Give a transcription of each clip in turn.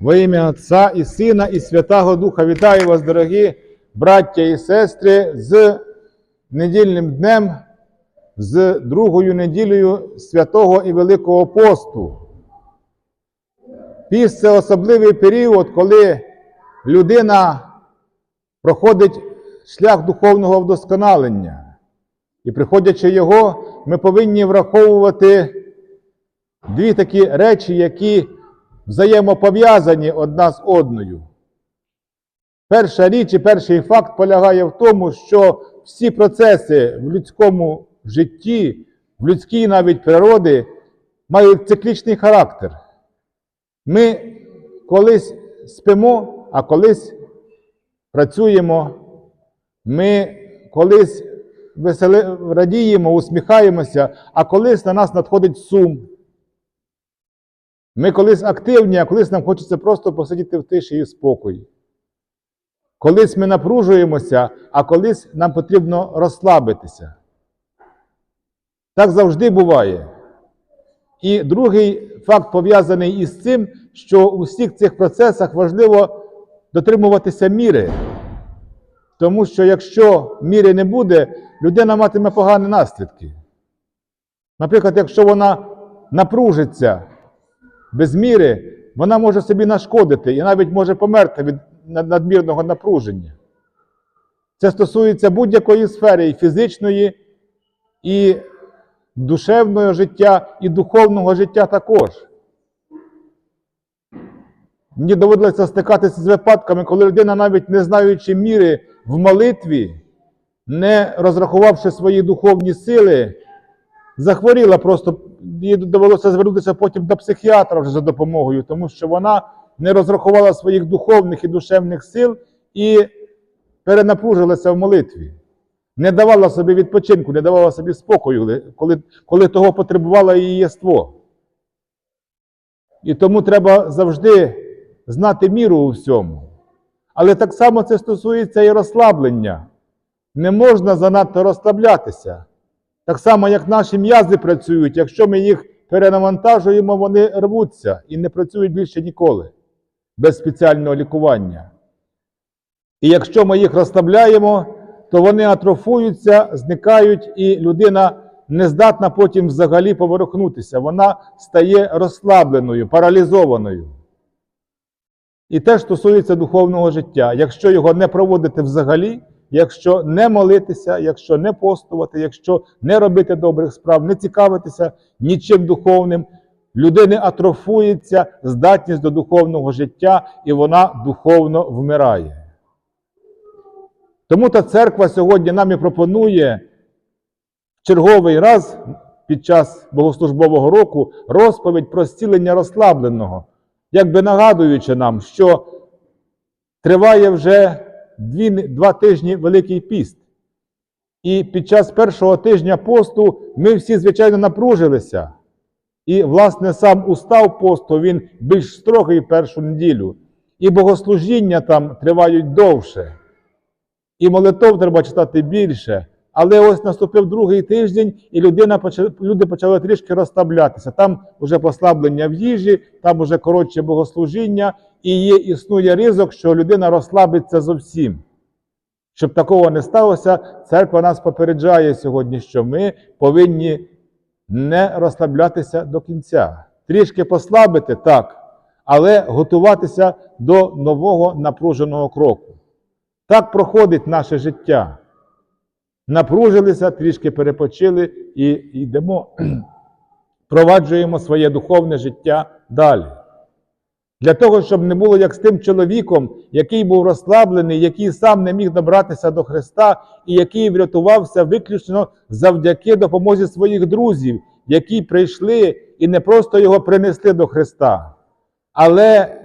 Во ім'я Отця і Сина, і Святого Духа вітаю вас, дорогі браття і сестри, з недільним днем, з другою неділею Святого і Великого посту. Піст це особливий період, коли людина проходить шлях духовного вдосконалення. І приходячи його, ми повинні враховувати дві такі речі, які взаємопов'язані одна з одною. Перша річ і перший факт полягає в тому, що всі процеси в людському житті, в людській навіть природі мають циклічний характер. Ми колись спимо, а колись працюємо. Ми колись весели... радіємо, усміхаємося, а колись на нас надходить сум. Ми колись активні, а колись нам хочеться просто посидіти в тиші і спокої. Колись ми напружуємося, а колись нам потрібно розслабитися. Так завжди буває. І другий факт пов'язаний із цим, що у всіх цих процесах важливо дотримуватися міри. Тому що якщо міри не буде, людина матиме погані наслідки. Наприклад, якщо вона напружиться без міри, вона може собі нашкодити і навіть може померти від надмірного напруження. Це стосується будь-якої сфери і фізичної, і душевного життя, і духовного життя також. Мені доводилося стикатися з випадками, коли людина, навіть не знаючи міри в молитві, не розрахувавши свої духовні сили, захворіла просто, їй довелося звернутися потім до психіатра вже за допомогою, тому що вона не розрахувала своїх духовних і душевних сил і перенапружилася в молитві. Не давала собі відпочинку, не давала собі спокою, коли, коли того потребувало її єство. І тому треба завжди знати міру у всьому. Але так само це стосується і розслаблення. Не можна занадто розслаблятися. Так само, як наші м'язи працюють, якщо ми їх перенавантажуємо, вони рвуться і не працюють більше ніколи без спеціального лікування. І якщо ми їх розслабляємо, то вони атрофуються, зникають, і людина не здатна потім взагалі поворухнутися. Вона стає розслабленою, паралізованою. І теж стосується духовного життя. Якщо його не проводити взагалі, якщо не молитися, якщо не постувати, якщо не робити добрих справ, не цікавитися нічим духовним, людини атрофується здатність до духовного життя, і вона духовно вмирає. Тому та церква сьогодні нам і пропонує в черговий раз під час богослужбового року розповідь про зцілення розслабленого, якби нагадуючи нам, що триває вже дві, два тижні Великий піст. І під час першого тижня посту ми всі, звичайно, напружилися. І, власне, сам устав посту, він більш строгий першу неділю. І богослужіння там тривають довше. І молитов треба читати більше. Але ось наступив другий тиждень, і людина люди почали трішки розслаблятися. Там вже послаблення в їжі, там вже коротше богослужіння, і є, існує ризик, що людина розслабиться зовсім. Щоб такого не сталося, церква нас попереджає сьогодні, що ми повинні не розслаблятися до кінця. Трішки послабити так, але готуватися до нового напруженого кроку. Так проходить наше життя. Напружилися, трішки перепочили і йдемо, проваджуємо своє духовне життя далі. Для того, щоб не було як з тим чоловіком, який був розслаблений, який сам не міг добратися до Христа, і який врятувався виключно завдяки допомозі своїх друзів, які прийшли і не просто його принесли до Христа, але,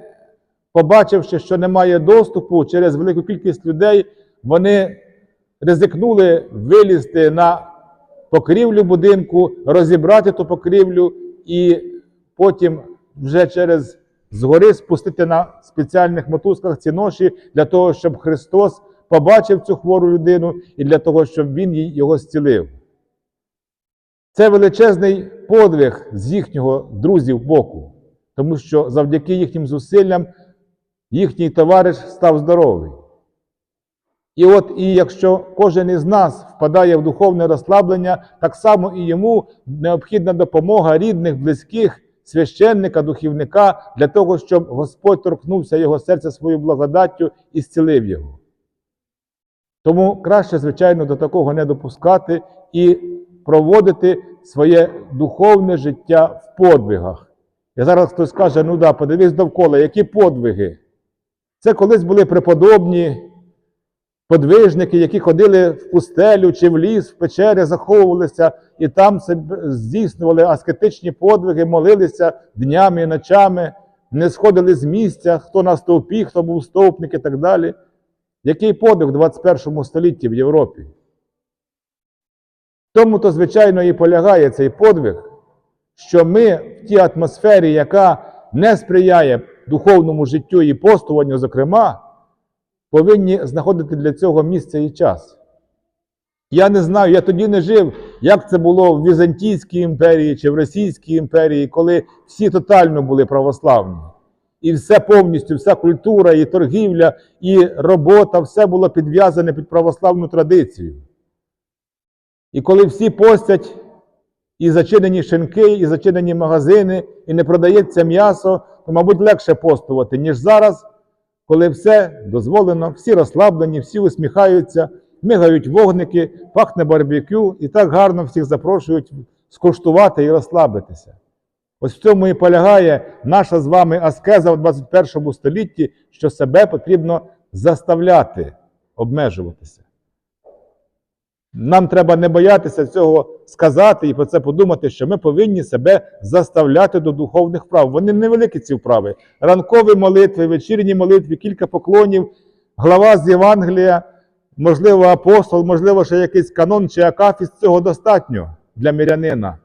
побачивши, що немає доступу через велику кількість людей, вони ризикнули вилізти на покрівлю будинку, розібрати ту покрівлю і потім вже через згори спустити на спеціальних мотузках ці ноші для того, щоб Христос побачив цю хвору людину і для того, щоб Він його зцілив. Це величезний подвиг з їхнього друзів боку, тому що завдяки їхнім зусиллям їхній товариш став здоровий. І от і якщо кожен із нас впадає в духовне розслаблення, так само і йому необхідна допомога рідних, близьких, священника, духівника для того, щоб Господь торкнувся його серця своєю благодаттю і зцілив його. Тому краще, звичайно, до такого не допускати і проводити своє духовне життя в подвигах. І зараз хтось каже, ну да, подивись довкола, які подвиги. Це колись були преподобні подвижники, які ходили в пустелю чи в ліс, в печери, заховувалися і там здійснювали аскетичні подвиги, молилися днями і ночами, не сходили з місця, хто на стовпі, хто був стовпник і так далі. Який подвиг в 21 столітті в Європі? Тому то, звичайно, і полягає цей подвиг, що ми в тій атмосфері, яка не сприяє духовному життю і постуванню, зокрема, повинні знаходити для цього місце і час. Я не знаю, я тоді не жив, як це було в Візантійській імперії чи в Російській імперії, коли всі тотально були православні. І все повністю, вся культура, і торгівля, і робота, все було підв'язане під православну традицію. І коли всі постять і зачинені шинки, і зачинені магазини, і не продається м'ясо, то, мабуть, легше постувати, ніж зараз, коли все дозволено, всі розслаблені, всі усміхаються, мигають вогники, пахне барбекю, і так гарно всіх запрошують скуштувати і розслабитися. Ось в цьому і полягає наша з вами аскеза в 21 столітті, що себе потрібно заставляти обмежуватися. Нам треба не боятися цього сказати і про це подумати, що ми повинні себе заставляти до духовних вправ. Вони невеликі ці вправи. Ранкові молитви, вечірні молитви, кілька поклонів, глава з Євангелія, можливо, апостол, можливо, ще якийсь канон чи акафіс. Цього достатньо для мирянина.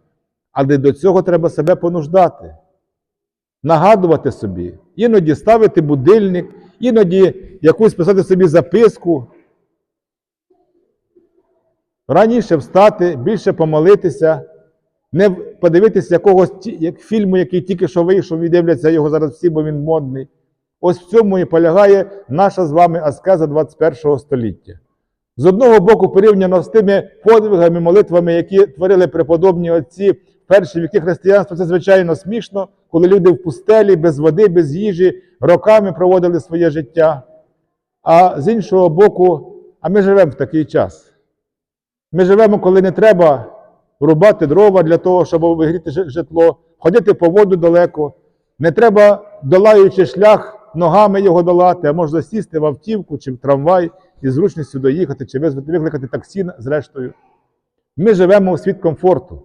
Але до цього треба себе понуждати, нагадувати собі, іноді ставити будильник, іноді якусь писати собі записку. Раніше встати, більше помолитися, не подивитися якогось як фільму, який тільки що вийшов, і дивляться його зараз всі, бо він модний. Ось в цьому і полягає наша з вами аскеза 21 століття. З одного боку, порівняно з тими подвигами, молитвами, які творили преподобні отці перші віки християнства, це звичайно смішно, коли люди в пустелі, без води, без їжі, роками проводили своє життя. А з іншого боку, а ми живемо в такий час. Ми живемо, коли не треба рубати дрова для того, щоб вигріти житло, ходити по воду далеко. Не треба, долаючи шлях, ногами його долати, а можна сісти в автівку чи в трамвай і зручністю доїхати, чи викликати таксі зрештою. Ми живемо у світ комфорту.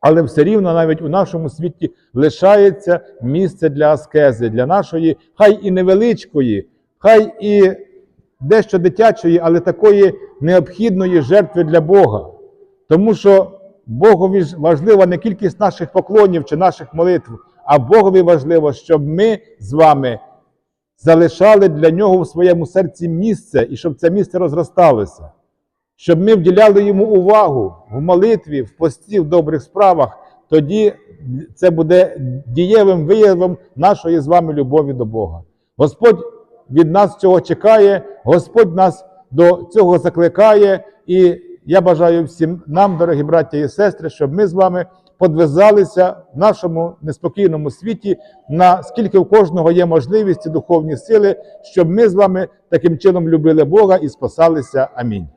Але все рівно навіть у нашому світі лишається місце для аскези, для нашої, хай і невеличкої, хай і дещо дитячої, але такої необхідної жертви для Бога. Тому що Богові ж важлива не кількість наших поклонів чи наших молитв, а Богові важливо, щоб ми з вами залишали для нього в своєму серці місце і щоб це місце розросталося, щоб ми вділяли йому увагу в молитві, в пості, в добрих справах. Тоді це буде дієвим виявом нашої з вами любові до Бога. Господь від нас цього чекає, Господь нас до цього закликає. І я бажаю всім нам, дорогі браття і сестри, щоб ми з вами подвизалися в нашому неспокійному світі, наскільки у кожного є можливість і духовні сили, щоб ми з вами таким чином любили Бога і спасалися. Амінь.